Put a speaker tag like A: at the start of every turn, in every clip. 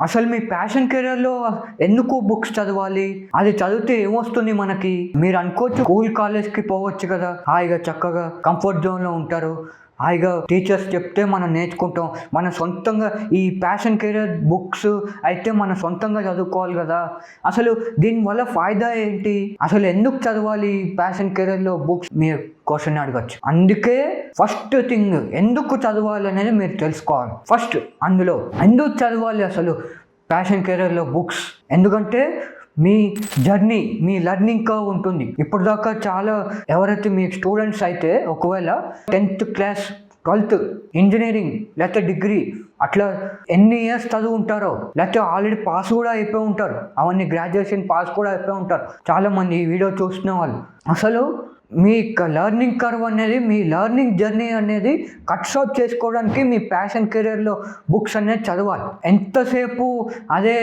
A: అసలు మీ ప్యాషన్ కెరీర్లో ఎందుకు బుక్స్ చదవాలి? అది చదివితే ఏమొస్తుంది మనకి? మీరు అనుకోవచ్చు స్కూల్ కాలేజ్కి పోవచ్చు కదా. హాయిగా చక్కగా కంఫర్ట్ జోన్లో ఉంటారు. హాయిగా టీచర్స్ చెప్తే మనం నేర్చుకుంటాం. మన సొంతంగా ఈ ప్యాషన్ కెరియర్ బుక్స్ అయితే మనం సొంతంగా చదువుకోవాలి కదా. అసలు దీనివల్ల ఫాయిదా ఏంటి? అసలు ఎందుకు చదవాలి ప్యాషన్ కెరియర్లో బుక్స్? మీరు క్వశ్చన్ అడగచ్చు. అందుకే ఫస్ట్ థింగ్ ఎందుకు చదవాలి అనేది మీరు తెలుసుకోవాలి. ఫస్ట్ అందులో ఎందుకు చదవాలి అసలు ప్యాషన్ కెరియర్లో బుక్స్? ఎందుకంటే మీ జర్నీ మీ లెర్నింగ్ కర్వ్ ఉంటుంది. ఇప్పుడు దాకా చాలా ఎవరైతే మీ స్టూడెంట్స్ అయితే ఒకవేళ టెన్త్ క్లాస్ ట్వెల్త్ ఇంజనీరింగ్ లేకపోతే డిగ్రీ అట్లా ఎన్ని ఇయర్స్ చదువు ఉంటారో లేకపోతే ఆల్రెడీ పాస్ కూడా అయిపోయి ఉంటారు. అవన్నీ గ్రాడ్యుయేషన్ పాస్ కూడా అయిపోయి ఉంటారు. చాలామంది ఈ వీడియో చూస్తున్న వాళ్ళు. అసలు మీ లెర్నింగ్ కర్వ్ అనేది మీ లెర్నింగ్ జర్నీ అనేది కట్స్ అవుట్ చేసుకోవడానికి మీ ప్యాషన్ కెరీర్లో బుక్స్ అనేది చదవాలి. ఎంతసేపు అదే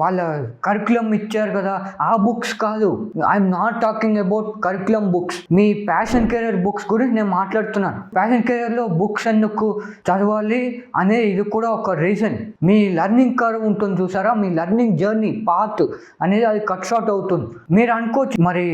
A: వాళ్ళ కరికులం ఇచ్చారు కదా ఆ బుక్స్ కాదు. I'm not talking about curriculum books me passion career books గురించి నేను మాట్లాడుతున్నాను. ప్యాషన్ కెరీర్లో బుక్స్ ఎందుకు చదవాలి అనే ఇది కూడా ఒక రీజన్ మీ లెర్నింగ్ కర్వ్ ఉంటుంది చూసారా? మీ లెర్నింగ్ జర్నీ పాత్ అనేది అది కట్స్ అవుట్ అవుతుంది. మీరు అనుకోవచ్చు మరి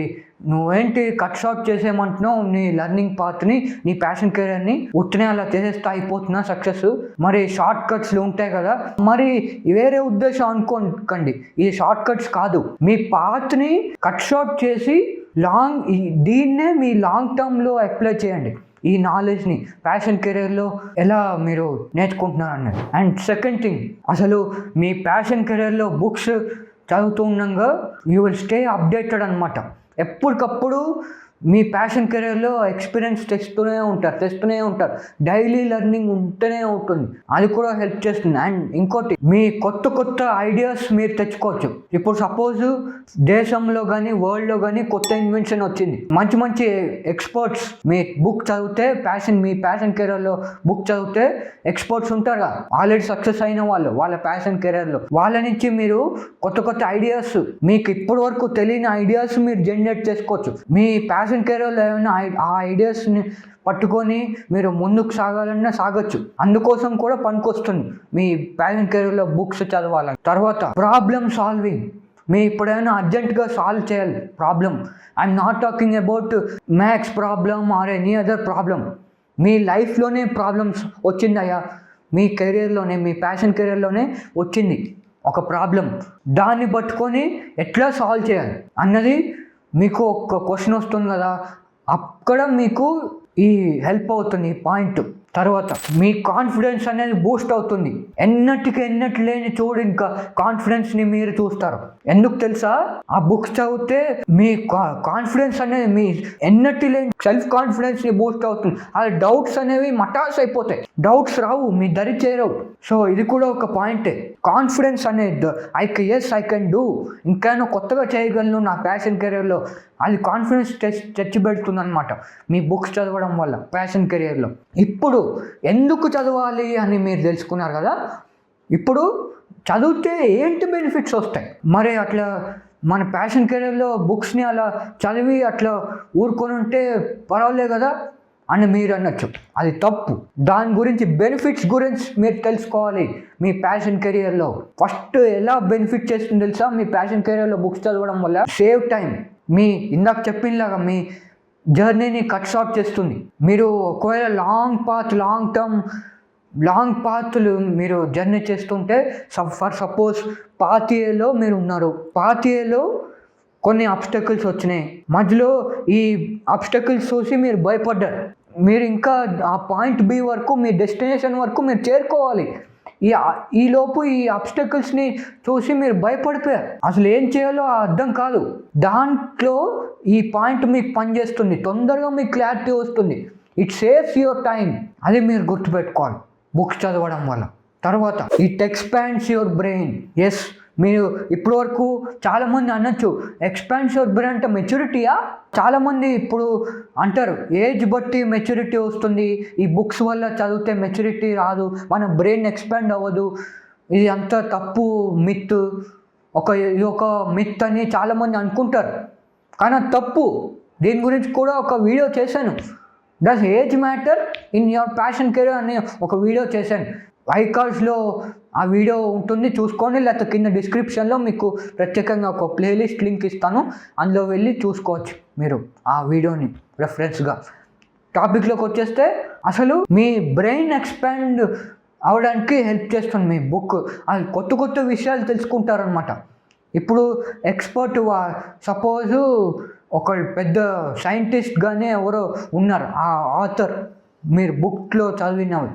A: నువ్వేంటి కట్ షాప్ చేసేయమంటున్నావు? నీ లెర్నింగ్ పాత్ని నీ ప్యాషన్ కెరీర్ని ఉట్టినే అలా చేసేస్తే అయిపోతున్నా సక్సెస్ మరి షార్ట్ కట్స్లు ఉంటాయి కదా మరి వేరే ఉద్దేశం అనుకోకండి. ఈ షార్ట్ కట్స్ కాదు. మీ పాత్ని కట్ షాప్ చేసి లాంగ్ ఈ- దీన్నే మీ లాంగ్ టర్మ్లో అప్లై చేయండి. ఈ నాలెడ్జ్ని ప్యాషన్ కెరీర్లో ఎలా మీరు నేర్చుకుంటున్నారు అన్నది. అండ్ సెకండ్ థింగ్ అసలు మీ ప్యాషన్ కెరీర్లో బుక్స్ చదువుతుండగా యూ విల్ స్టే అప్డేటెడ్ అనమాట ఎప్పటికప్పుడు మీ ప్యాషన్ కెరీర్లో ఎక్స్పీరియన్స్ తెస్తూనే ఉంటారు తెస్తూనే ఉంటారు. డైలీ లెర్నింగ్ ఉంటూనే ఉంటుంది. అది కూడా హెల్ప్ చేస్తుంది. అండ్ ఇంకోటి మీ కొత్త కొత్త ఐడియాస్ మీరు తెచ్చుకోవచ్చు. ఇప్పుడు సపోజ్ దేశంలో కానీ వరల్డ్లో కానీ కొత్త ఇన్వెన్షన్ వచ్చింది. మంచి మంచి ఎక్స్పర్ట్స్ మీ బుక్ చదివితే ప్యాషన్ మీ ప్యాషన్ కెరీర్లో బుక్ చదివితే ఎక్స్పర్ట్స్ ఉంటారు కదా. ఆల్రెడీ సక్సెస్ అయిన వాళ్ళు వాళ్ళ ప్యాషన్ కెరీర్లో వాళ్ళ నుంచి మీరు కొత్త కొత్త ఐడియాస్ మీకు ఇప్పటి వరకు తెలియని ఐడియాస్ మీరు జనరేట్ చేసుకోవచ్చు. మీ ప్యాషన్ ఫ్యాషన్ కెరీర్లో ఏమైనా ఆ ఐడియాస్ని పట్టుకొని మీరు ముందుకు సాగాలన్నా సాగొచ్చు. అందుకోసం కూడా పనికొస్తుంది. మీ ఫ్యాషన్ కెరీర్లో బుక్స్ చదవాలని. తర్వాత ప్రాబ్లమ్ సాల్వింగ్. మీ ఇప్పుడైనా అర్జెంటుగా సాల్వ్ చేయాలి. Problem I'm not talking about maths problem or any other problem మీ లైఫ్లోనే ప్రాబ్లమ్స్ వచ్చిందయ్యా. మీ కెరీర్లోనే మీ ప్యాషన్ కెరీర్లోనే వచ్చింది. ఒక ప్రాబ్లం దాన్ని పట్టుకొని ఎట్లా సాల్వ్ చేయాలి? అన్నది మీకు ఒక క్వశ్చన్ వస్తుంది కదా అక్కడ మీకు ఈ హెల్ప్ అవుతుంది ఈ పాయింట్ తర్వాత మీ కాన్ఫిడెన్స్ అనేది బూస్ట్ అవుతుంది. ఎన్నటికి ఎన్నటి లేని చూడు ఇంకా కాన్ఫిడెన్స్ని మీరు చూస్తారు. ఎందుకు తెలుసా? ఆ బుక్స్ చదివితే మీ కాన్ఫిడెన్స్ అనేది మీ ఎన్నటి లేని సెల్ఫ్ కాన్ఫిడెన్స్ని బూస్ట్ అవుతుంది. ఆ డౌట్స్ అనేవి మటాస్ అయిపోతాయి. డౌట్స్ రావు మీ దరి చేరవు. సో ఇది కూడా ఒక పాయింటే కాన్ఫిడెన్స్ అనేది I is I can do ఇంకైనా కొత్తగా చేయగలను నా ప్యాషన్ కెరీర్లో అది కాన్ఫిడెన్స్ తెచ్చి తెచ్చిపెడుతుంది అనమాట మీ బుక్స్ చదవడం వల్ల ప్యాషన్ కెరియర్లో ఇప్పుడు ఎందుకు చదవాలి అని మీరు తెలుసుకున్నారు కదా? ఇప్పుడు చదివితే ఏంటి బెనిఫిట్స్ వస్తాయి? మరి అట్లా మన ప్యాషన్ కెరీర్లో బుక్స్ని అలా చదివి అట్లా ఊరుకొని ఉంటే పర్వాలే కదా? అని మీరు అనొచ్చు. అది తప్పు. దాని గురించి బెనిఫిట్స్ గురించి మీరు తెలుసుకోవాలి. మీ ప్యాషన్ కెరియర్లో ఫస్ట్ ఎలా బెనిఫిట్ చేస్తుంది తెలుసా? మీ ప్యాషన్ కెరియర్లో బుక్స్ చదవడం వల్ల. సేవ్ టైం మీ ఇందాక చెప్పినలాగా మీ జర్నీని కట్ షార్ట్ చేస్తుంది. మీరు ఒకవేళ long path long term long పాత్లు మీరు జర్నీ చేస్తుంటే ఫర్ సపోజ్ పాతియేలో మీరు ఉన్నారు. పాతియేలో కొన్ని అబ్స్టకిల్స్ వచ్చినాయి. మధ్యలో ఈ అబ్స్టకిల్స్ చూసి మీరు భయపడ్డారు. మీరు ఇంకా ఆ పాయింట్ బి వరకు మీ డెస్టినేషన్ వరకు మీరు చేరుకోవాలి. ఈ ఈ లోపు ఈ అబ్స్టకల్స్ని చూసి మీరు భయపడిపోయారు. అసలు ఏం చేయాలో అర్థం కాదు. దాంట్లో ఈ పాయింట్ మీకు పనిచేస్తుంది. తొందరగా మీకు క్లారిటీ వస్తుంది. ఇట్ సేవ్స్ యువర్ టైం అది మీరు గుర్తుపెట్టుకోవాలి. బుక్స్ చదవడం వల్ల. తర్వాత it expands your brain as మీరు ఇప్పటి వరకు చాలామంది అనొచ్చు. ఎక్స్పాన్షన్ యువర్ బ్రెయిన్ అంటే మెచ్యూరిటీయా చాలామంది ఇప్పుడు అంటారు ఏజ్ బట్టి మెచ్యూరిటీ వస్తుంది. ఈ బుక్స్ వల్ల చదివితే మెచ్యూరిటీ రాదు. మన బ్రెయిన్ ఎక్స్పాండ్ అవ్వదు. ఇది అంత తప్పు మిత్ ఒక ఇది ఒక మిత్ అని చాలామంది అనుకుంటారు. కానీ తప్పు. దీని గురించి కూడా ఒక వీడియో చేశాను. Does age matter in your passion career అని ఒక వీడియో చేశాను. వైకాల్స్లో ఆ వీడియో ఉంటుంది చూసుకోండి. లేకపోతే కింద డిస్క్రిప్షన్లో మీకు ప్రత్యేకంగా ఒక ప్లేలిస్ట్ లింక్ ఇస్తాను. అందులో వెళ్ళి చూసుకోవచ్చు మీరు ఆ వీడియోని రెఫరెన్స్గా టాపిక్లోకి వచ్చేస్తే అసలు మీ బ్రెయిన్ ఎక్స్పాండ్ అవడానికి హెల్ప్ చేస్తుంది మీ బుక్ అది కొత్త కొత్త విషయాలు తెలుసుకుంటారనమాట ఇప్పుడు ఎక్స్పర్ట్ సపోజు ఒక పెద్ద సైంటిస్ట్గానే ఎవరో ఉన్నారు. ఆ ఆథర్ మీరు బుక్లో చదివినవి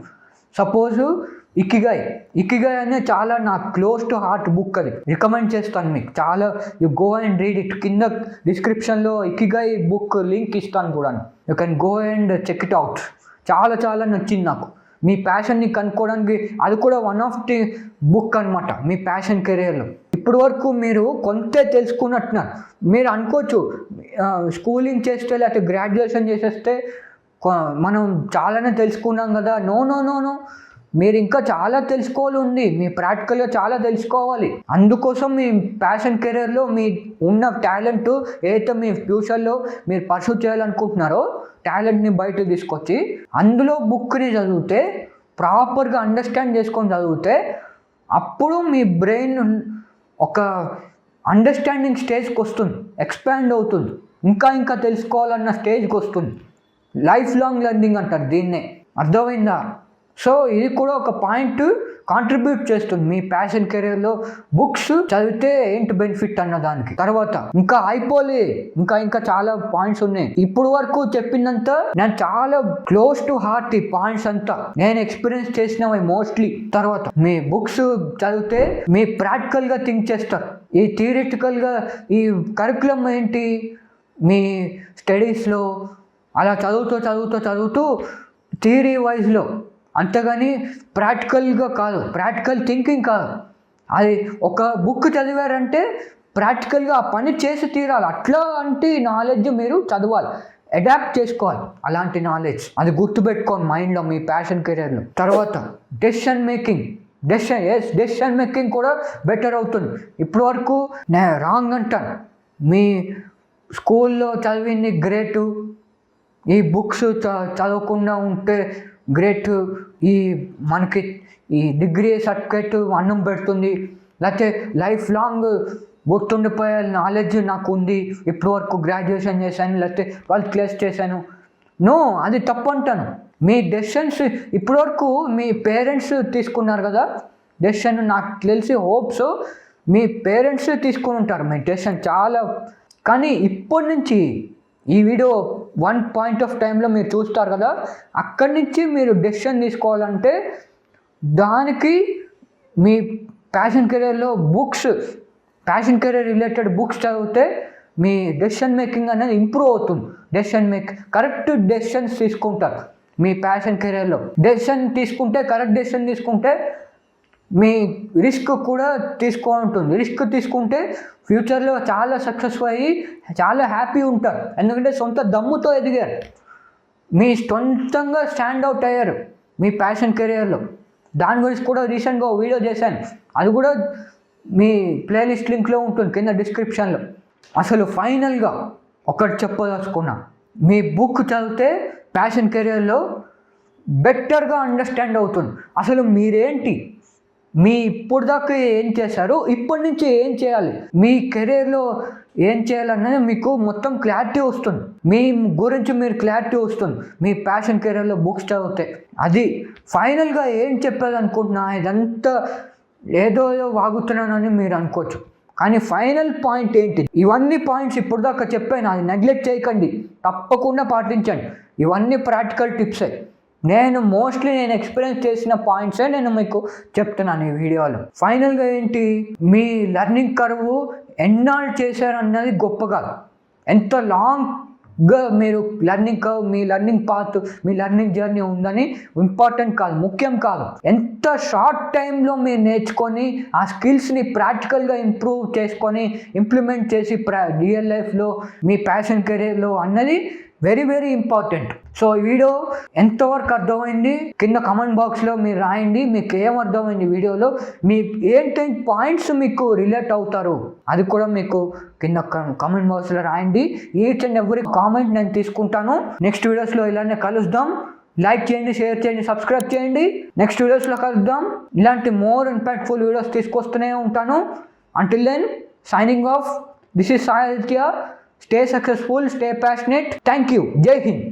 A: సపోజు ఇకిగాయ్ ఇకిగాయ్ అనే చాలా నా క్లోజ్ టు హార్ట్ బుక్ అది. రికమెండ్ చేస్తాను మీకు. చాలా you go and read it కింద డిస్క్రిప్షన్లో ఇకిగాయ్ బుక్ లింక్ ఇస్తాను కూడా you can go and check it out చాలా చాలా నచ్చింది నాకు. మీ ప్యాషన్ని కనుక్కోవడానికి అది కూడా వన్ ఆఫ్ ది బుక్ అనమాట మీ ప్యాషన్ కెరియర్లో ఇప్పటి వరకు మీరు కొంత తెలుసుకున్నట్టున్నారు. మీరు అనుకోవచ్చు స్కూలింగ్ చేస్తే లేకపోతే గ్రాడ్యుయేషన్ చేసేస్తే మనం చాలానే తెలుసుకున్నాం కదా. నో నో నో నో మీరు ఇంకా చాలా తెలుసుకోవాలి ఉంది. మీ ప్రాక్టికల్గా చాలా తెలుసుకోవాలి. అందుకోసం మీ ప్యాషన్ కెరీర్లో మీ ఉన్న టాలెంట్ ఏదైతే మీ ఫ్యూచర్లో మీరు పర్సూ చేయాలనుకుంటున్నారో టాలెంట్ని బయటకు తీసుకొచ్చి అందులో బుక్ని చదివితే ప్రాపర్గా అండర్స్టాండ్ చేసుకొని చదివితే అప్పుడు మీ బ్రెయిన్ ఒక అండర్స్టాండింగ్ స్టేజ్కి వస్తుంది. ఎక్స్పాండ్ అవుతుంది. ఇంకా ఇంకా తెలుసుకోవాలన్న స్టేజ్కి వస్తుంది. లైఫ్ లాంగ్ లెర్నింగ్ అంటారు దీన్నే. అర్థమైందా? సో ఇది కూడా ఒక పాయింట్ కాంట్రిబ్యూట్ చేస్తుంది. మీ ప్యాషన్ కెరీర్లో బుక్స్ చదివితే ఏంటి బెనిఫిట్ అన్న దానికి? తర్వాత ఇంకా అయిపోలే. ఇంకా ఇంకా చాలా పాయింట్స్ ఉన్నాయి. ఇప్పుడు వరకు చెప్పిందంతా నేను చాలా క్లోజ్ టు హార్ట్ ఈ పాయింట్స్ అంతా. నేను ఎక్స్పీరియన్స్ చేసినవి మోస్ట్లీ. తర్వాత మీ బుక్స్ చదివితే మీ ప్రాక్టికల్గా థింక్ చేస్తారు. ఈ థియరిటికల్గా ఈ కరికులం ఏంటి? మీ స్టడీస్లో అలా చదువుతూ చదువుతూ చదువుతూ థియరీ వైజ్లో అంతేగాని ప్రాక్టికల్గా కాదు. ప్రాక్టికల్ థింకింగ్ కాదు. అది ఒక బుక్ చదివారంటే ప్రాక్టికల్గా ఆ పని చేసి తీరాలి. అట్లా అంటే నాలెడ్జ్ మీరు చదవాలి. అడాప్ట్ చేసుకోవాలి అలాంటి నాలెడ్జ్. అది గుర్తుపెట్టుకోండి మైండ్లో మీ ప్యాషన్ కెరియర్లో తర్వాత decision making. Decision is decision making కూడా బెటర్ అవుతుంది. ఇప్పటి వరకు నేను రాంగ్ అంటాను. మీ స్కూల్లో చదివింది గ్రేటు. ఈ బుక్స్ చ చదవకుండా ఉంటే గ్రేట్ ఈ మనకి ఈ డిగ్రీ సర్టిఫికేట్ అన్నం పెడుతుంది. లేకపోతే లైఫ్ లాంగ్ గుర్తుండిపోయే నాలెడ్జ్ నాకు ఉంది ఇప్పటి వరకు గ్రాడ్యుయేషన్ చేశాను లేకపోతే ట్వెల్త్ క్లాస్ చేశాను. నో అది తప్పు అంటాను మీ డెసిషన్స్ ఇప్పటివరకు మీ పేరెంట్స్ తీసుకున్నారు కదా? డెసిషన్ నాకు తెలిసి హోప్స్ మీ పేరెంట్స్ తీసుకుని ఉంటారు. మీ డెసిషన్ చాలా కానీ ఇప్పటి నుంచి ఈ వీడియో వన్ పాయింట్ ఆఫ్ టైంలో మీరు చూస్తారు కదా అక్కడి నుంచి మీరు డెసిషన్ తీసుకోవాలంటే దానికి మీ ప్యాషన్ కెరీర్లో books passion career related books చదివితే మీ డెసిషన్ మేకింగ్ అనేది ఇంప్రూవ్ అవుతుంది. డెసిషన్ మేక్ కరెక్ట్ డెసిషన్స్ తీసుకుంటారు మీ ప్యాషన్ కెరీర్లో డెసిషన్ తీసుకుంటే కరెక్ట్ డెసిషన్ తీసుకుంటే మీ రిస్క్ కూడా తీసుకో ఉంటుంది. రిస్క్ తీసుకుంటే ఫ్యూచర్లో చాలా సక్సెస్ఫుల్ అయ్యి చాలా హ్యాపీ ఉంటారు. ఎందుకంటే సొంత దమ్ముతో ఎదిగారు. మీ సొంతంగా స్టాండ్ అవుట్ అయ్యారు మీ ప్యాషన్ కెరియర్లో దాని గురించి కూడా రీసెంట్గా వీడియో చేశాను. అది కూడా మీ ప్లేలిస్ట్ లింక్లో ఉంటుంది కింద డిస్క్రిప్షన్లో అసలు ఫైనల్గా ఒకటి చెప్పదలుచుకున్నా మీ బుక్ చదివితే ప్యాషన్ కెరియర్లో బెటర్గా అండర్స్టాండ్ అవుతుంది. అసలు మీరేంటి? మీ ఇప్పుడు దాకా ఏం చేశారు ఇప్పటి నుంచి ఏం చేయాలి? మీ కెరీర్లో ఏం చేయాలన్నది మీకు మొత్తం క్లారిటీ వస్తుంది. మీ గురించి మీరు క్లారిటీ వస్తుంది. మీ ప్యాషన్ కెరీర్లో బుక్స్ చదివితే అది ఫైనల్గా ఏం చెప్పేదనుకుంటున్నా ఇదంతా ఏదో ఏదో వాగుతున్నానని మీరు అనుకోవచ్చు. కానీ ఫైనల్ పాయింట్ ఏంటి? ఇవన్నీ పాయింట్స్ ఇప్పుడు దాకా చెప్పాను. అది నెగ్లెక్ట్ చేయకండి. తప్పకుండా పాటించండి. ఇవన్నీ ప్రాక్టికల్ టిప్సే. నేను మోస్ట్లీ నేను ఎక్స్పీరియన్స్ చేసిన పాయింట్సే నేను మీకు చెప్తున్నాను ఈ వీడియోలో. ఫైనల్గా ఏంటి? మీ లెర్నింగ్ కరువు ఎన్నాళ్ళు చేశారన్నది గొప్ప కాదు ఎంత లాంగ్గా మీరు లెర్నింగ్ కర్వ్ మీ లెర్నింగ్ పాత్ మీ లెర్నింగ్ జర్నీ ఉందని ఇంపార్టెంట్ కాదు ముఖ్యం కాదు. ఎంత షార్ట్ టైంలో మీరు నేర్చుకొని ఆ స్కిల్స్ని ప్రాక్టికల్గా ఇంప్రూవ్ చేసుకొని ఇంప్లిమెంట్ చేసి ప్రా రియల్ లైఫ్లో మీ ప్యాషన్ కెరీర్లో అన్నది వెరీ వెరీ ఇంపార్టెంట్ సో ఈ వీడియో ఎంతవరకు అర్థమైంది? కింద కమెంట్ బాక్స్లో మీరు రాయండి. మీకు ఏం అర్థమైంది వీడియోలో? మీ ఏంటి పాయింట్స్ మీకు రిలేట్ అవుతారు? అది కూడా మీకు కింద కమెంట్ బాక్స్లో రాయండి. ఈచ్ అండ్ ఎవ్రీ కామెంట్ నేను తీసుకుంటాను. నెక్స్ట్ వీడియోస్లో ఇలానే కలుద్దాం. లైక్ చేయండి షేర్ చేయండి సబ్స్క్రైబ్ చేయండి. నెక్స్ట్ వీడియోస్లో కలుద్దాం. ఇలాంటి మోర్ ఇంపాక్ట్ఫుల్ వీడియోస్ తీసుకొస్తూనే ఉంటాను. Until then signing off this is Sahitya stay successful stay passionate thank you Jai Hind